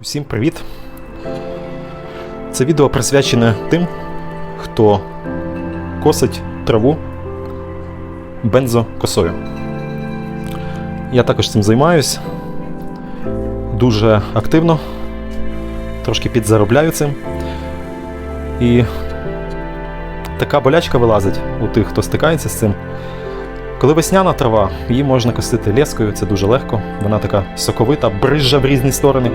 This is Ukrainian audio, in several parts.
Всім привіт! Це відео присвячене тим, хто косить траву бензокосою. Я також цим займаюсь дуже активно, трошки підзаробляю цим. І така болячка вилазить у тих, хто стикається з цим. Коли весняна трава, її можна косити лескою, це дуже легко. Вона така соковита, брижа в різні сторони.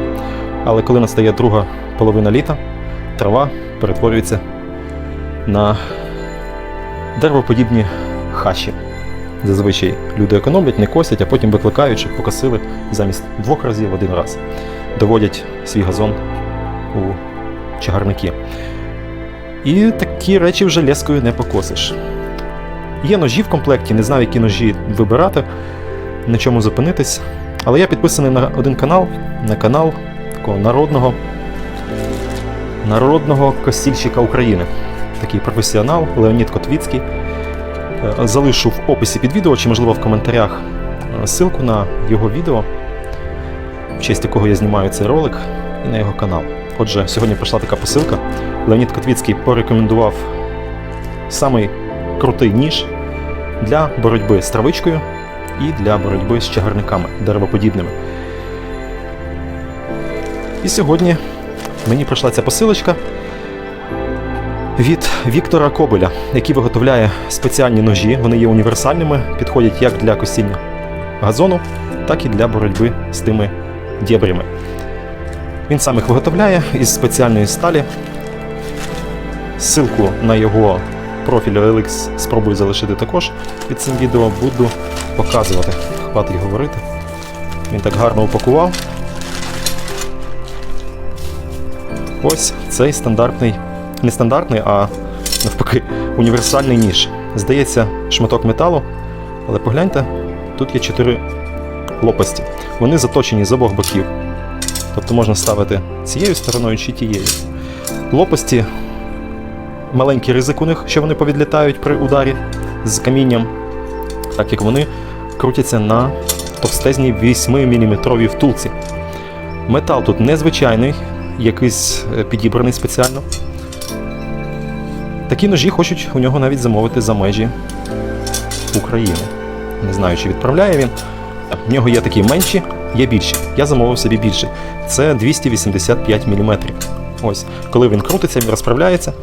Але коли настає друга половина літа, трава перетворюється на деревоподібні хащі. Зазвичай люди економлять, не косять, а потім викликають, щоб покосили замість двох разів один раз. Доводять свій газон у чагарники. І такі речі вже лескою не покосиш. Є ножі в комплекті, не знаю, які ножі вибирати, на чому зупинитись. Але я підписаний на один канал, на канал такого народного, народного косільщика України. Такий професіонал Леонід Котвіцький. Е, Залишу в описі під відео, чи, можливо, в коментарях е, ссылку на його відео, в честь якого я знімаю цей ролик, і на його канал. Отже, сьогодні прийшла така посилка. Леонід Котвіцький порекомендував самий крутий ніж для боротьби з травичкою і для боротьби з чагарниками деревоподібними. І сьогодні мені прийшла ця посилочка від Віктора Кобеля, який виготовляє спеціальні ножі. Вони є універсальними, підходять як для косіння газону, так і для боротьби з тими дєбрями. Він сам їх виготовляє із спеціальної сталі. Ссылку на його профіль OLX спробую залишити також під цим відео. Буду показувати. Хватить говорити. Він так гарно упакував. Ось цей стандартний, не стандартний, а навпаки, універсальний ніж. Здається, шматок металу, але погляньте, тут є чотири лопасті. Вони заточені з обох боків. Тобто можна ставити цією стороною чи тією. Лопасті маленький ризик у них, що вони повідлітають при ударі з камінням, так як вони крутяться на товстезній 8-мм втулці. Метал тут незвичайний, якийсь е, підібраний спеціально. Такі ножі хочуть у нього навіть замовити за межі України. Не знаю, чи відправляє він. В нього є такі менші, є більші. Я замовив собі більший. Це 285 мм. Ось, коли він крутиться, він розправляється.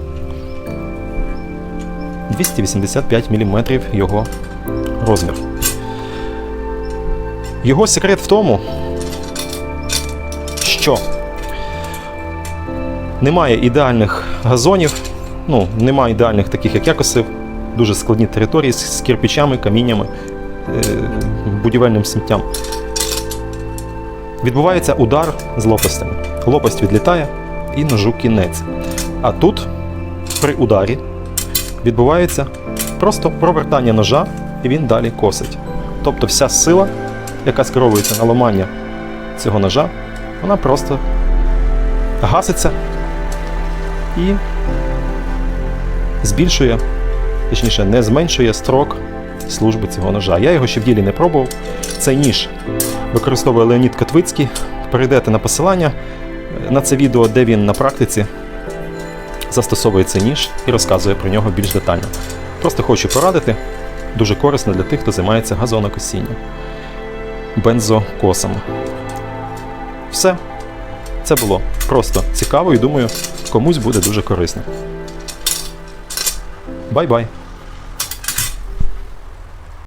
285 мм його розмір. Його секрет в тому, що немає ідеальних газонів, ну, немає ідеальних таких, як я дуже складні території з з кирпичами, каміннями, е, будівельним сміттям. Відбувається удар з лопастями. Лопасть відлітає і ножу кінець. А тут, при ударі, відбувається просто провертання ножа, і він далі косить. Тобто вся сила, яка скеровується на ламання цього ножа, вона просто гаситься і збільшує, точніше, не зменшує строк служби цього ножа. Я його ще в ділі не пробував. Цей ніж використовує Леонід Котвицький. Перейдете на посилання на це відео, де він на практиці застосовує цей ніж і розказує про нього більш детально. Просто хочу порадити, дуже корисно для тих, хто займається газонокосінням, бензокосами. Все. Це було просто цікаво і думаю, комусь буде дуже корисно. Бай-бай!